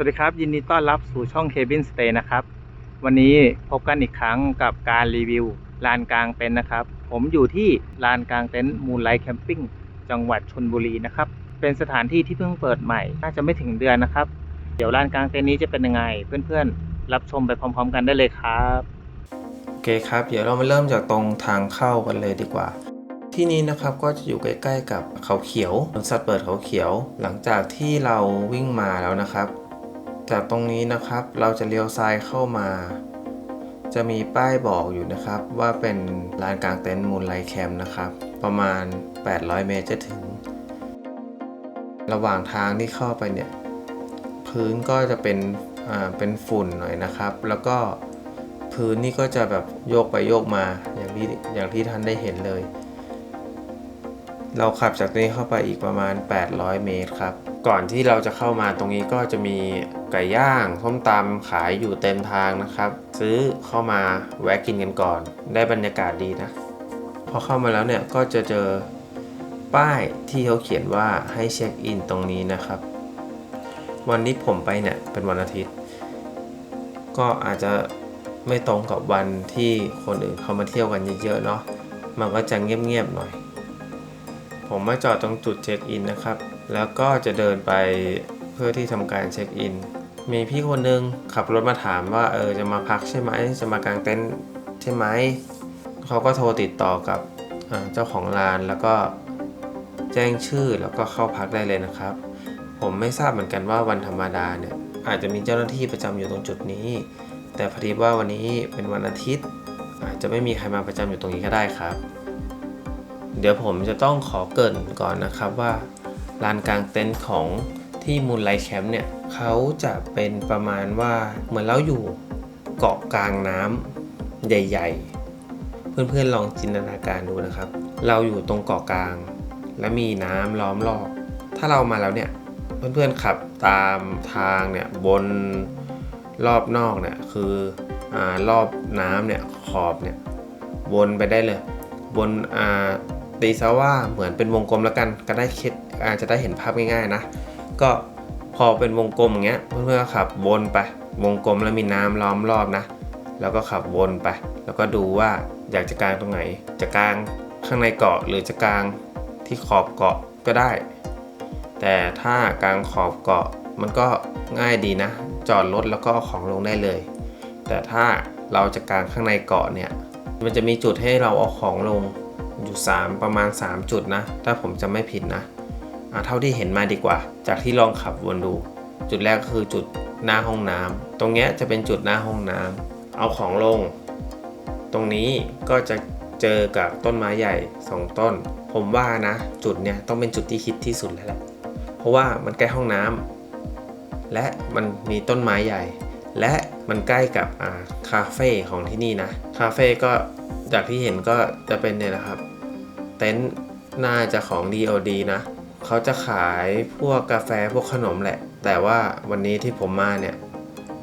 สวัสดีครับ ยินดีต้อนรับสู่ช่อง Cabin Stay นะครับ วันนี้พบกันอีกครั้งกับการรีวิวลานกลางเต็นท์นะครับ ผมอยู่ที่ลานกลางเต็นท์มูลไลท์แคมปิ้งจังหวัดชนบุรีนะครับ เป็นสถานที่ที่เพิ่งเปิดใหม่ น่าจะไม่ถึงเดือนนะครับ เดี๋ยวลานกลางเต็นท์นี้จะเป็นยังไง เพื่อนๆ รับชมไปพร้อม ๆ กันได้เลยครับ โอเคครับ เดี๋ยวเรามาเริ่มจากตรงทางเข้ากันเลยดีกว่าที่นี้นะครับก็จะอยู่ใกล้ ๆ กับเขาเขียวสวนสัตว์เปิดเขาเขียว หลังจากที่เราวิ่งมาแล้วนะครับ จากตรงนี้นะครับเราจะเลี้ยวซ้ายเข้ามา จะมีป้ายบอกอยู่นะครับ ว่าเป็นลานกลางเต็นท์มูลไลท์แคมป์นะครับ ประมาณ 800 เมตรจะถึง ระหว่างทางที่เข้าไปเนี่ย พื้นก็จะเป็นอ่าเป็นฝุ่นหน่อยนะครับ แล้วก็พื้นนี่ก็จะแบบโยกไปโยกมาอย่างที่อย่างที่ท่านได้เห็นเลย เราขับจากตรงนี้เข้าไปอีกประมาณ 800 เมตรครับ ก่อนที่เราจะเข้ามาตรงนี้ก็จะมีไก่ย่างส้มตำขายอยู่เต็มทางนะครับ ซื้อเข้ามาแวะกินกันก่อน ได้บรรยากาศดีนะ พอเข้ามาแล้วเนี่ยก็จะเจอป้ายที่เขาเขียนว่าให้เช็คอินตรงนี้นะครับ วันนี้ผมไปเนี่ยเป็นวันอาทิตย์ ก็อาจจะไม่ตรงกับวันที่คนอื่นเขามาเที่ยวกันเยอะๆเนาะมันก็จะเงียบๆหน่อย ผมมาจอดตรงจุดเช็คอินนะครับ แล้วก็จะเดินไปเพื่อที่ทำการเช็คอิน มีพี่คนหนึงขับรถมาถามว่าเออจะมาพักใช่ไหม จะมากางเต็นท์ใช่ไหม เขาก็โทรติดต่อกับเจ้าของร้านแล้วก็แจ้งชื่อแล้วก็เข้าพักได้เลยนะครับ ผมไม่ทราบเหมือนกันว่าวันธรรมดาเนี่ยอาจจะมีเจ้าหน้าที่ประจำอยู่ตรงจุดนี้ แต่พอดีว่าวันนี้เป็นวันอาทิตย์ อาจจะไม่มีใครมาประจำอยู่ตรงนี้ก็ได้ครับ เดี๋ยวผมจะต้องขอเกินก่อนนะครับว่าลานกลางเต็นท์ของที่มูลไลท์แคมป์เนี่ยเขาจะเป็นประมาณว่าเหมือนเราอยู่เกาะกลางน้ำใหญ่ ๆ เพื่อนๆลองจินตนาการดูนะครับ เราอยู่ตรงเกาะกลาง และมีน้ำล้อมรอบ ถ้าเรามาแล้วเนี่ยเพื่อนๆขับตามทางเนี่ยบนรอบนอกเนี่ยคืออรอบน้ำเนี่ยขอบเนี่ยวนไปได้เลยวนอ่า ตีซะว่าเหมือนเป็นวงกลมแล้วกันก็ได้คิดอาจจะได้เห็นภาพง่ายๆนะ ก็พอเป็นวงกลมอย่างเงี้ยเพื่อนๆขับวนไป วงกลมแล้วมีน้ำล้อมรอบนะ แล้วก็ขับวนไป แล้วก็ดูว่าอยากจะกลางตรงไหน จะกลางข้างในเกาะหรือจะกลางที่ขอบเกาะก็ได้ แต่ถ้ากลางขอบเกาะมันก็ง่ายดีนะ จอดรถแล้วก็เอาของลงได้เลย แต่ถ้าเราจะกลางข้างในเกาะเนี่ยมันจะมีจุดให้เราเอาของลง อยู่ 3 ประมาณ 3 จุดนะ ถ้าผมจะไม่ผิดนะเท่าที่เห็นมาดีกว่า จากที่ลองขับวนดู จุดแรกคือจุดหน้าห้องน้ำตรงนี้จะเป็นจุดหน้าห้องน้ำเอาของลง ตรงนี้ก็จะเจอกับต้นไม้ใหญ่ 2 ต้น ผมว่านะ จุดเนี้ยต้องเป็นจุดที่ฮิตที่สุดแล้วแหละเพราะว่ามันใกล้ห้องน้ำและมันมีต้นไม้ใหญ่ และมันใกล้กับคาเฟ่ของที่นี่นะ คาเฟ่ก็ จากที่เห็นก็จะเป็นเนี่ยนะครับ เต็นท์น่าจะของ DOD นะเขาจะขายพวกกาแฟพวกขนมแหละ แต่ว่าวันนี้ที่ผมมาเนี่ย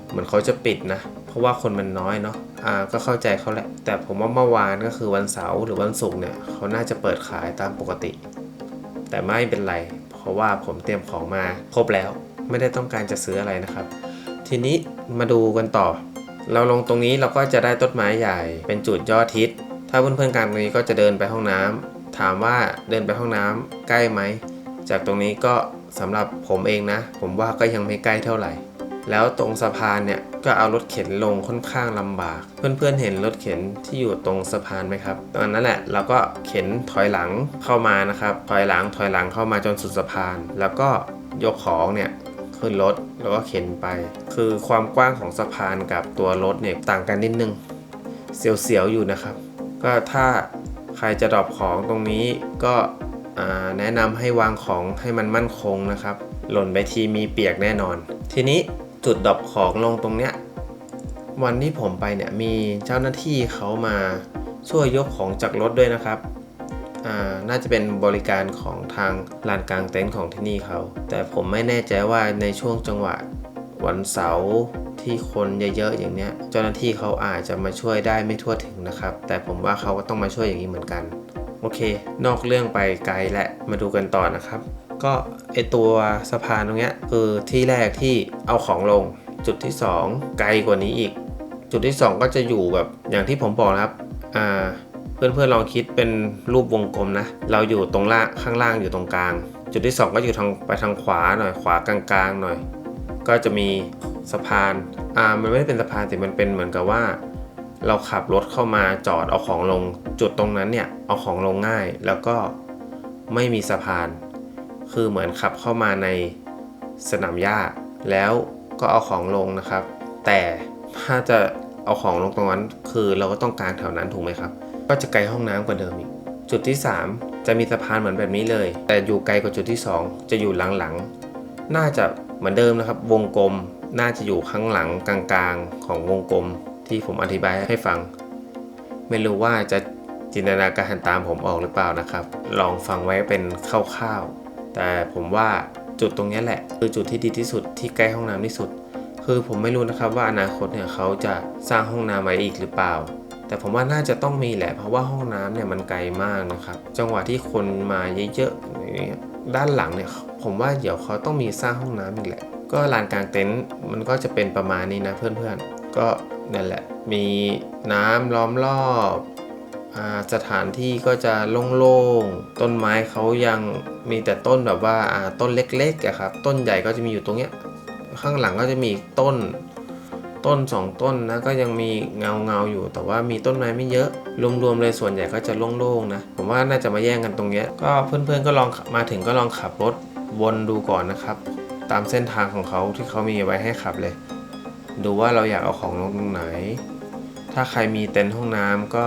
เหมือนเขาจะปิดนะ เพราะว่าคนมันน้อยเนาะอ่าก็เข้าใจเขาแหละ แต่ผมว่าเมื่อวานก็คือวันเสาร์หรือวันศุกร์เนี่ยเขาน่าจะเปิดขายตามปกติ แต่ไม่เป็นไร เพราะว่าผมเตรียมของมาครบแล้ว ไม่ได้ต้องการจะซื้ออะไรนะครับ ทีนี้มาดูกันต่อ เราลงตรงนี้เราก็จะได้ต้นไม้ใหญ่ เป็นจุดยอดฮิตถ้าเพื่อนๆการตรงนี้ก็จะเดินไปห้องน้ำถามว่าเดินไปห้องน้ำใกล้ไหม จากตรงนี้ก็สำหรับผมเองนะ ผมว่าก็ยังไม่ใกล้เท่าไหร่ แล้วตรงสะพานเนี่ยก็เอารถเข็นลงค่อนข้างลำบาก เพื่อนๆเห็นรถเข็นที่อยู่ตรงสะพานไหมครับ ตอนนั้นแหละเราก็เข็นถอยหลังเข้ามานะครับ ถอยหลังถอยหลังเข้ามาจนสุดสะพาน แล้วก็ยกของเนี่ย ขึ้นรถแล้วก็เข็นไป คือความกว้างของสะพานกับตัวรถเนี่ยต่างกันนิดนึง เสียวๆอยู่นะครับ ก็ถ้าใครจะดรอปของตรงนี้ก็แนะนำให้วางของให้มันมั่นคงนะครับ หล่นไปทีมีเปียกแน่นอน ทีนี้จุดดรอปของลงตรงเนี้ยวันที่ผมไปเนี่ยมีเจ้าหน้าที่เขามาช่วยยกของจากรถด้วยนะครับ น่าจะเป็นบริการของทางลานกลางเต็นท์ของที่นี่เขา แต่ผมไม่แน่ใจว่าในช่วงจังหวะวันเสาร์ที่คนเยอะๆอย่างเนี้ย เจ้าหน้าที่เขาอาจจะมาช่วยได้ไม่ทั่วถึงนะครับ แต่ผมว่าเขาก็ต้องมาช่วยอย่างนี้เหมือนกัน โอเค นอกเรื่องไปไกลและมาดูกันต่อนะครับ ก็ไอตัวสะพานตรงเนี้ยคือที่แรกที่เอาของลง จุดที่ 2 ไกลกว่านี้อีก จุดที่ 2 ก็จะอยู่แบบอย่างที่ผมบอกนะครับอ่า เพื่อนๆลองคิดเป็นรูปวงกลมนะ เราอยู่ตรงล่างข้างล่างอยู่ตรงกลาง จุดที่ 2 ก็อยู่ทางไปทางขวาหน่อยขวากลางๆหน่อย ก็จะมีสะพานอ่ามันไม่ได้เป็นสะพานแต่มันเป็นเหมือนกับว่า เราขับรถเข้ามาจอดเอาของลงจุดตรงนั้นเนี่ยเอาของลงง่าย แล้วก็ไม่มีสะพาน คือเหมือนขับเข้ามาในสนามหญ้า แล้วก็เอาของลงนะครับ แต่ถ้าจะเอาของลงตรงนั้นคือเราก็ต้องการแถวนั้นถูกไหมครับ ก็จะไกลห้องน้ำกว่าเดิมอีก จุดที่ 3 จะมีสะพานเหมือนแบบนี้เลย แต่อยู่ไกลกว่าจุดที่ 2 จะอยู่หลังๆ น่าจะเหมือนเดิมนะครับ วงกลมน่าจะอยู่ข้างหลังกลางๆ ของวงกลมที่ผมอธิบายให้ฟัง ไม่รู้ว่าจะจินตนาการตามผมออกหรือเปล่านะครับ ลองฟังไว้เป็นคร่าวๆ แต่ผมว่าจุดตรงนี้แหละ คือจุดที่ดีที่สุดที่ใกล้ห้องน้ำที่สุด คือผมไม่รู้นะครับว่าอนาคตเนี่ยเขาจะสร้างห้องน้ำไว้อีกหรือเปล่า แต่ผมว่าน่าจะต้องมีแหละเพราะว่าห้องน้ำเนี่ยมันไกลมากนะครับ จังหวะที่คนมาเยอะๆอย่างเงี้ยด้านหลังเนี่ยผมว่าเดี๋ยวเขาต้องมีสร้างห้องน้ำอีกแหละ ก็ลานกลางเต็นท์มันก็จะเป็นประมาณนี้นะเพื่อนๆ ก็นั่นแหละ มีน้ำล้อมรอบอ่าสถานที่ก็จะโล่งๆ ต้นไม้เขายังมีแต่ต้นแบบว่าต้นเล็กๆอะครับ ต้นใหญ่ก็จะมีอยู่ตรงเนี้ย ข้างหลังก็จะมีต้น ต้นสองต้นนะก็ยังมีเงาเงาอยู่ แต่ว่ามีต้นไม้ไม่เยอะรวมๆเลยส่วนใหญ่ก็จะโล่งๆนะผมว่าน่าจะมาแย่งกันตรงเนี้ยก็เพื่อนๆก็ลองมาถึงก็ลองขับรถวนดูก่อนนะครับ ตามเส้นทางของเขาที่เขามีไว้ให้ขับเลย ดูว่าเราอยากเอาของลงตรงไหน ถ้าใครมีเต็นท์ห้องน้ำก็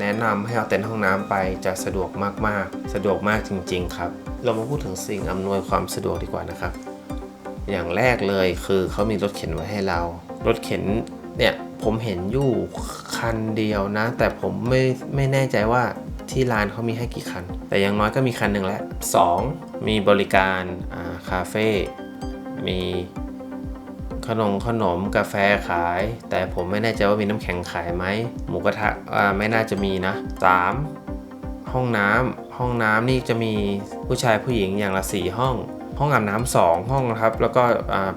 แนะนำให้เอาเต็นท์ห้องน้ำไปจะสะดวกมากๆ สะดวกมากจริง ๆ ครับ เรามาพูดถึงสิ่งอำนวยความสะดวกดีกว่านะครับ อย่างแรกเลยคือเขามีรถเข็นไว้ให้เรา รถเข็นเนี่ยผมเห็นอยู่คันเดียวนะ แต่ผมไม่ไม่แน่ใจว่าที่ร้านเขามีให้กี่คัน แต่อย่างน้อยก็มีคันหนึ่งแล้ว 2. มีบริการาคาเฟ่มีขนมขนมกาแฟขาย แต่ผมไม่แน่ใจว่ามีน้ำแข็งขายไหมหมูกระทะไม่น่าจะมีนะ 3. ห้องน้ำห้องน้ำนี่จะมีผู้ชายผู้หญิงอย่างละ 4 ห้อง ห้องอาบน้ำสองห้องนะครับ แล้วก็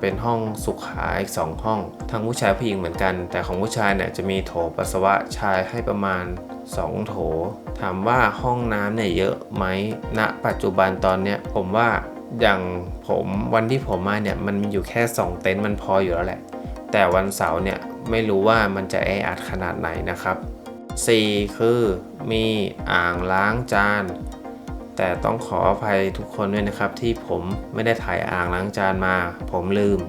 เป็นห้องสุขาอีก 2 ห้อง ทั้งผู้ชายผู้หญิงเหมือนกัน แต่ของผู้ชายเนี่ยจะมีโถปัสสาวะชายให้ประมาณ 2 โถ ถามว่าห้องน้ำเนี่ยเยอะไหมณปัจจุบันตอนเนี้ยผมว่าอย่างผมวันที่ผมมาเนี่ยมันอยู่แค่ 2 เต็นท์มันพออยู่แล้วแหละ แต่วันเสาร์เนี่ยไม่รู้ว่ามันจะแออัดขนาดไหนนะครับ 4 คือมีอ่างล้างจาน แต่ต้องขออภัยทุกคนด้วยนะครับที่ผมไม่ได้ถ่ายอ่างล้างจานมา ผมลืม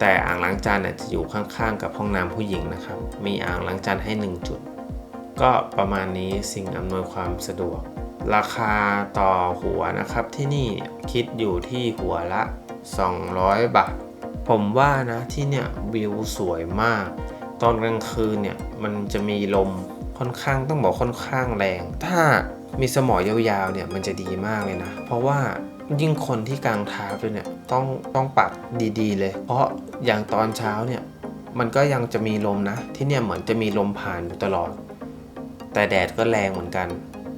แต่อ่างล้างจานน่ยจะอยู่ข้างๆ กับห้องน้ำผู้หญิงนะครับ มีอ่างล้างจานให้ 1 จุด ก็ประมาณนี้สิ่งอำนวยความสะดวก ราคาต่อหัวนะครับที่นี่คิดอยู่ที่หัวละ 200 บาท ผมว่านะที่เนี่ยวิวสวยมาก ตอนกลางคืนเนี่ยมันจะมีลมค่อนข้างต้องบอกค่อนข้างแรง ถ้า มีสมอยาวๆเนี่ยมันจะดีมากเลยนะ เพราะว่ายิ่งคนที่กลางท้าด้วยเนี่ยต้องต้องปักดีๆเลย เพราะอย่างตอนเช้าเนี่ยมันก็ยังจะมีลมนะ ที่เนี่ยเหมือนจะมีลมผ่านอยู่ตลอด แต่แดดก็แรงเหมือนกัน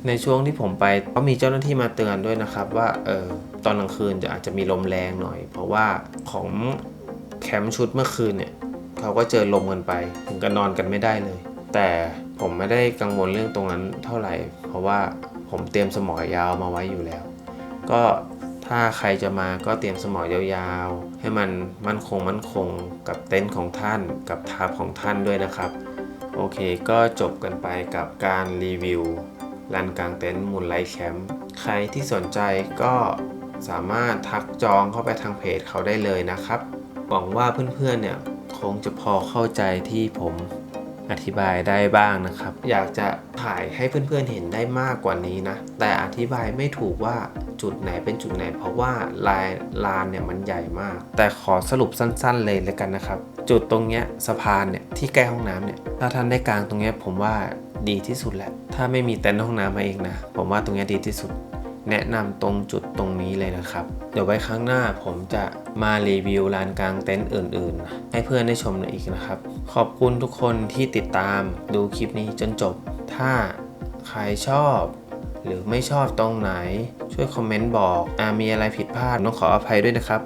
ในช่วงที่ผมไปก็มีเจ้าหน้าที่มาเตือนด้วยนะครับ ว่าเออตอนกลางคืนจะอาจจะมีลมแรงหน่อย เพราะว่าของแคมป์ชุดเมื่อคืนเนี่ยเขาก็เจอลมกันไป ถึงกับนอนกันไม่ได้เลย แต่ผมไม่ได้กังวลเรื่องตรงนั้นเท่าไหร่ เพราะว่า ผมเตรียมสมอยาวมาไว้อยู่แล้ว ก็ถ้าใครจะมาก็เตรียมสมอยาวๆ ให้มันมั่นคงมั่นคงกับเต็นท์ของท่าน กับทับของท่านด้วยนะครับ โอเคก็จบกันไปกับการรีวิวลานกลางเต็นท์มูลไลท์แคมป์ใครที่สนใจก็สามารถทักจองเข้าไปทางเพจเขาได้เลยนะครับหวังว่าเพื่อนๆเนี่ยคงจะพอเข้าใจที่ผม อธิบายได้บ้างนะครับ อยากจะถ่ายให้เพื่อนๆเห็นได้มากกว่านี้นะ แต่อธิบายไม่ถูกว่าจุดไหนเป็นจุดไหน เพราะว่าลายลานเนี่ยมันใหญ่มาก แต่ขอสรุปสั้น ๆ เลยแล้วกันนะครับ จุดตรงเนี้ยสะพานเนี่ยที่ใกล้ห้องน้ำเนี่ยถ้าท่านได้กลางตรงเนี้ยผมว่าดีที่สุดแหละ ถ้าไม่มีเต็นท์ห้องน้ำมาเองนะ ผมว่าตรงเนี้ยดีที่สุด แนะนำตรงจุดตรงนี้เลยนะครับ เดี๋ยวไว้ครั้งหน้าผมจะมารีวิวลานกลางเต็นท์อื่น ๆ ให้เพื่อนได้ชมอีกนะครับ ขอบคุณทุกคนที่ติดตามดูคลิปนี้จนจบ ถ้าใครชอบ หรือไม่ชอบตรงไหน ช่วยคอมเมนต์บอกอามีอะไรผิดพลาดต้องขออภัยด้วยนะครับ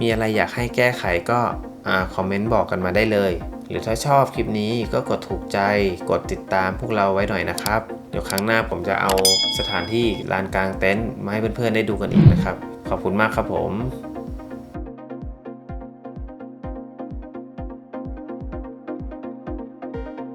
มีอะไรอยากให้แก้ไขก็อคอมเมนต์บอกกันมาได้เลย หรือถ้าชอบคลิปนี้ก็กดถูกใจ กดติดตามพวกเราไว้หน่อยนะครับ เดี๋ยวครั้งหน้าผมจะเอาสถานที่ลานกลางเต็นท์มาให้เพื่อนๆได้ดูกันอีกนะครับ ขอบคุณมากครับผม